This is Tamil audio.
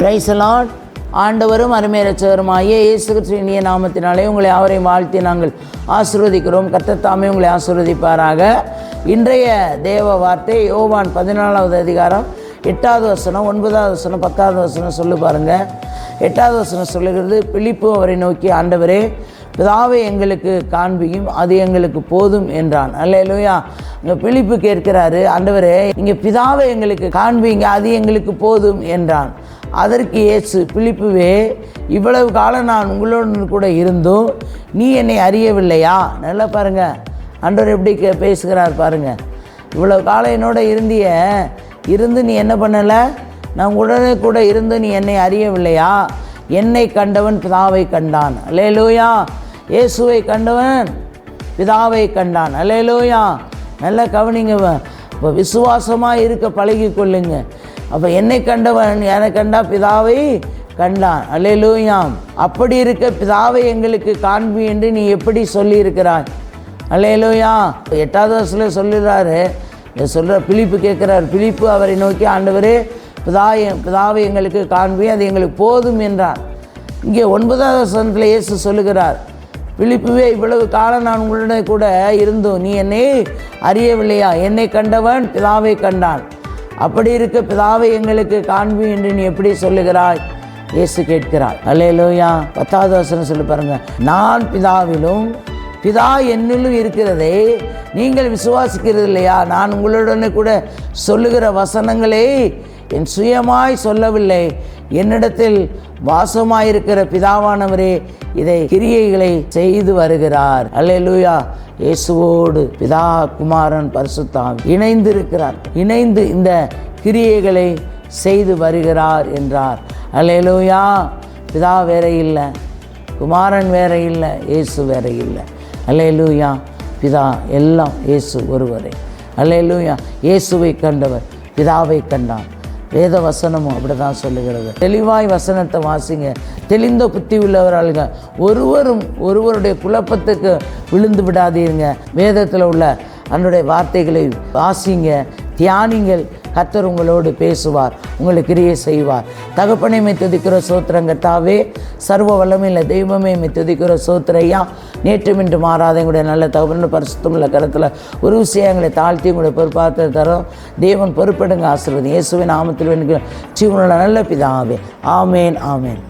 பிரைசலாட் ஆண்டவரும் அருமையரச்சவருமாய இயேசு கிறிஸ்துவின் இனிய நாமத்தினாலே உங்களை அவரையும் வாழ்த்தி நாங்கள் ஆசீர்வதிக்கிறோம். கர்த்தத்தாமே உங்களை ஆசீர்வதிப்பாராக. இன்றைய தேவ வார்த்தை யோவான் பதினாலாவது அதிகாரம் எட்டாவது வசனம் ஒன்பதாவது வசனம் பத்தாவது வசனம் சொல்லு பாருங்கள் எட்டாவது வசனம் சொல்லுகிறது பிலிப்பு அவரை நோக்கி ஆண்டவரே பிதாவை எங்களுக்கு காண்பியும் அது எங்களுக்கு போதும் என்றான். அல்லையா இங்கே பிலிப்பு கேட்கிறாரு ஆண்டவரே இங்கே பிதாவை எங்களுக்கு காண்பீங்க அது எங்களுக்கு போதும் என்றான். அதற்கு இயேசு பிலிப்புவே இவ்வளவு காலம் நான் உங்களோடு கூட இருந்தும் நீ என்னை அறியவில்லையா? நல்லா பாருங்க. ஆண்டவர் எப்படி கே பேசுகிறார் பாருங்கள் இவ்வளவு காலம் என்னோட இருந்திய இருந்து நீ என்ன பண்ணலை? நான் உடனே கூட இருந்து நீ என்னை அறியவில்லையா? என்னை கண்டவன் பிதாவை கண்டான். அலேலூயா இயேசுவை கண்டவன் பிதாவை கண்டான். அலேலூயா நல்லா கவனிங்க. இப்போ விசுவாசமாக இருக்க பழகி கொள்ளுங்கள் அப்போ என்னை கண்டவன் என்னை கண்டா பிதாவை கண்டான். அல்லேலூயாம். அப்படி இருக்க பிதாவை எங்களுக்கு காண்பி என்று நீ எப்படி சொல்லியிருக்கிறாய்? அல்லேலூயா. எட்டாவது வருஷத்தில் சொல்லுறாரு. சொல்கிற பிலிப்பு கேட்குறார். பிலிப்பு அவரை நோக்கி ஆண்டவர் பிதா பிதாவை எங்களுக்கு காண்பி அது எங்களுக்கு போதும் என்றார். இங்கே ஒன்பதாவது வசனத்தில் இயேசு சொல்லுகிறார். பிலிப்புவே இவ்வளவு காலம் நான் உங்களுடன் கூட இருந்தோம். நீ என்னை அறியவில்லையா? என்னை கண்டவன் பிதாவை கண்டான். அப்படி இருக்க பிதாவை எங்களுக்கு காண்பி என்று நீ எப்படி சொல்லுகிறாய்? இயேசு கேட்கிறார். அல்லேலூயா. பத்தாவது வசனம் சொல்லி பாருங்க. நான் பிதாவிலும் பிதா என்னிலும் இருக்கிறதே நீங்கள் விசுவாசிக்கிறது இல்லையா? நான் உங்களுடனே கூட சொல்லுகிற வசனங்களே என் சுயமாய் சொல்லவில்லை. என்னிடத்தில் வாசமாயிருக்கிற பிதாவானவரே இதை கிரியைகளை செய்து வருகிறார். அல்லேலூயா. இயேசுவோடு பிதா குமாரன் பரிசுத்தாம் இணைந்து இருக்கிறார் இணைந்து இந்த கிரியைகளை செய்து வருகிறார் என்றார். அல்லேலூயா பிதா வேற இல்லை. குமாரன் வேற இல்லை. இயேசு வேற இல்லை. அல்லேலூயா பிதா எல்லாம் இயேசு ஒருவரே. அல்லேலூயா இயேசுவை கண்டவர் பிதாவை கண்டான் வேத வசனமும் அப்படி தான் சொல்லுகிறது. தெளிவாய் வசனத்தை வாசிங்க. தெளிந்த புத்தி உள்ளவராளுங்க. ஒருவரும் ஒருவருடைய குழப்பத்துக்கு விழுந்து விடாதீங்க வேதத்தில் உள்ள அதனுடைய வார்த்தைகளை வாசிங்க. தியானிங்கள். கத்தர் உங்களோடு பேசுவார் உங்களுக்கு கிரியை செய்வார். தகப்பனை மித்துதிக்கிற சோத்திரங்க தாவே சர்வ வல்லமையில் தெய்வமே மை சோத்திரையா நேற்று மின்று மாறாத எங்களுடைய நல்ல தகவல் பரிசுத்தமுள்ள கருத்தில் ஒரு விஷயங்களை தாழ்த்தி உங்களுடைய பொறுப்பாத்த தரோம். தேவன் பொறுப்பெடுங்க ஆசிர்வதி இயேசுவின் நாமத்தில் வேணுங்க ஜீவனுள்ள நல்ல பிதாவே. ஆமேன் ஆமேன்.